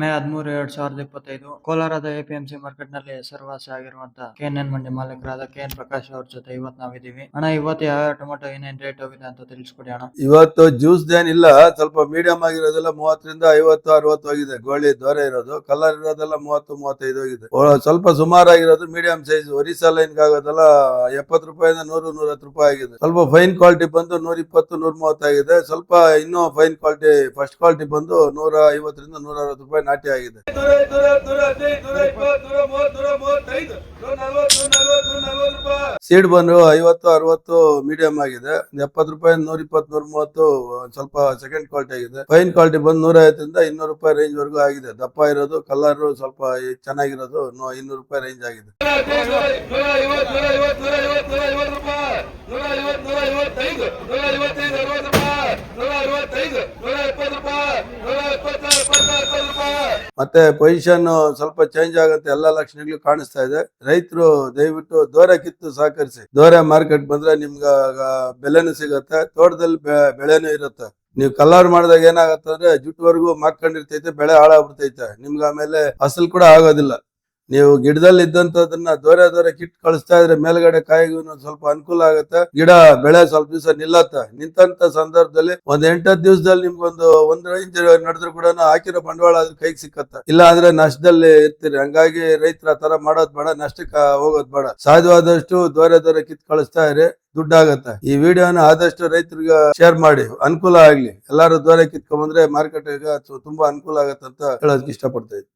ಮೇ ಹದಿಮೂರು, ಎರಡ್ ಸಾವಿರದ ಇಪ್ಪತ್ತೈದು ಕೋಲಾರದ ಎಪಿಎಂಸಿ ಮಾರ್ಕೆಟ್ನಲ್ಲಿ ಹೆಸರುವಾಸಿ ಆಗಿರುವಂತ ಕೆಎನ್ಎನ್ ಮಂಡಿ ಮಾಲೀಕರಾದ ಕೆ ಎನ್ ಪ್ರಕಾಶ್ ಅವ್ರ ಜೊತೆ ಇವತ್ ನಾವಿದೀವಿ ಅಣ್ಣ, ಇವತ್ತು ಯಾವ ಟೊಮೆಟೊ, ಏನೇನ್ ರೇಟ್ ಹೋಗಿದೆ ಅಂತ ತಿಳಿಸ್ಕೊಡಿ ಅಣ್ಣ. ಇವತ್ತು ಜ್ಯೂಸ್ ಏನಿಲ್ಲ, ಸ್ವಲ್ಪ ಮೀಡಿಯಂ ಆಗಿರೋದೆಲ್ಲ ಮೂವತ್ತರಿಂದ ಐವತ್ತು, ಅರವತ್ತು ಆಗಿದೆ ಗೋಳಿ, ದೊರೆ ಇರೋದು ಕಲರ್ ಇರೋದೆಲ್ಲ ಮೂವತ್ತು, ಮೂವತ್ತೈದು ಹೋಗಿದೆ. ಸ್ವಲ್ಪ ಸುಮಾರು ಆಗಿರೋದು ಮೀಡಿಯಂ ಸೈಜ್ ಒರಿಸಾ ಲೈನ್ ಆಗೋದೆಲ್ಲ ಎಪ್ಪತ್ತು ರೂಪಾಯಿಂದ ನೂರು ನೂರ ರೂಪಾಯಿ ಆಗಿದೆ. ಸ್ವಲ್ಪ ಫೈನ್ ಕ್ವಾಲಿಟಿ ಬಂದು ನೂರ ಇಪ್ಪತ್ತು ನೂರ ಮೂವತ್ತಾಗಿದೆ ಸ್ವಲ್ಪ ಇನ್ನೂ ಫೈನ್ ಕ್ವಾಲಿಟಿ ಫಸ್ಟ್ ಕ್ವಾಲಿಟಿ ಬಂದು ನೂರ ಐವತ್ತರಿಂದ ನೂರ ಅರವತ್ತು ರೂಪಾಯಿ ನಾಟಿ ಆಗಿದೆ. ಸೀಡ್ ಬಂದು ಐವತ್ತು, ಅರವತ್ತು ಮೀಡಿಯಂ ಆಗಿದೆ. ಎಪ್ಪತ್ತು ರೂಪಾಯಿ ನೂರ ಇಪ್ಪತ್ತು ನೂರ ಮೂವತ್ತು ಸ್ವಲ್ಪ ಸೆಕೆಂಡ್ ಕ್ವಾಲಿಟಿ ಆಗಿದೆ. ಫೈನ್ ಕ್ವಾಲಿಟಿ ಬಂದು ನೂರ ಐವತ್ತರಿಂದ ಇನ್ನೂರು ರೂಪಾಯಿ ರೇಂಜ್ ವರೆಗೂ ಆಗಿದೆ. ದಪ್ಪ ಇರೋದು ಕಲರ್ ಸ್ವಲ್ಪ ಚೆನ್ನಾಗಿರೋದು ಇನ್ನೂರು ರೂಪಾಯಿ ರೇಂಜ್ ಆಗಿದೆ. ಮತ್ತೆ ಪೊಸಿಷನ್ ಸ್ವಲ್ಪ ಚೇಂಜ್ ಆಗುತ್ತೆ, ಎಲ್ಲ ಲಕ್ಷಣಗಳು ಕಾಣಿಸ್ತಾ ಇದೆ. ರೈತರು ದಯವಿಟ್ಟು ದೋರೆ ಕಿತ್ತು ಸಹಕರಿಸಿ. ದೋರೆ ಮಾರ್ಕೆಟ್ ಬಂದ್ರೆ ನಿಮ್ಗ ಬೆಲೆನೂ ಸಿಗತ್ತೆ, ತೋಟದಲ್ಲಿ ಬೆಳೆನೂ ಇರುತ್ತೆ. ನೀವು ಕಲರ್ ಮಾಡಿದಾಗ ಏನಾಗತ್ತೆ ಅಂದ್ರೆ ಜುಟ್ಟುವರೆಗೂ ಮಾರ್ಕೊಂಡಿರ್ತೈತೆ, ಬೆಳೆ ಹಾಳಾಗ್ಬಿಡ್ತೈತೆ. ನಿಮ್ಗೆ ಆಮೇಲೆ ಅಸಲ್ ಕೂಡ ಆಗೋದಿಲ್ಲ. ನೀವು ಗಿಡದಲ್ಲಿ ಇದ್ದಂತದನ್ನ ದೋರೆ ದೋರೆ ಕಿಟ್ ಕಳಿಸ್ತಾ ಇದ್ರೆ ಮೇಲ್ಗಡೆ ಕಾಯಿಗೂ ಸ್ವಲ್ಪ ಅನುಕೂಲ ಆಗುತ್ತೆ. ಗಿಡ ಬೆಳೆ ಸ್ವಲ್ಪ ದಿವಸ ನಿಲ್ಲತ್ತ. ನಿಂತ ಸಂದರ್ಭದಲ್ಲಿ ಒಂದ್ ಎಂಟತ್ತು ದಿವಸದಲ್ಲಿ ನಿಮ್ಗೊಂದು ಒಂದ್ ಇಂಚ್ ನಡೆದ್ರು ಕೂಡ ಹಾಕಿರೋ ಬಂಡವಾಳ ಅದ್ರ ಕೈಗೆ ಸಿಕ್ಕತ್ತ. ಇಲ್ಲ ಅಂದ್ರೆ ನಷ್ಟದಲ್ಲಿ ಇರ್ತೀರಿ. ಹಂಗಾಗಿ ರೈತರ ತರ ಮಾಡೋದ್ ಬೇಡ, ನಷ್ಟಕ್ಕೆ ಹೋಗೋದ್ ಬೇಡ. ಸಾಧ್ಯವಾದಷ್ಟು ದೋರೆ ದೋರೆ ಕಿತ್ ಕಳಿಸ್ತಾ ಇರಿ, ದುಡ್ಡಾಗತ್ತೆ. ಈ ವಿಡಿಯೋನ ಆದಷ್ಟು ರೈತರಿಗೆ ಶೇರ್ ಮಾಡಿ. ಅನುಕೂಲ ಆಗ್ಲಿ. ಎಲ್ಲಾರು ಕಿತ್ಕೊಂಡ್ ಕಿತ್ಕೊಂಡ್ಬಂದ್ರೆ ಮಾರ್ಕೆಟ್ ತುಂಬಾ ಅನುಕೂಲ ಆಗತ್ತೆ ಅಂತ ಹೇಳೋದಕ್ಕೆ ಇಷ್ಟಪಡ್ತಾ ಇದ್ದೀನಿ.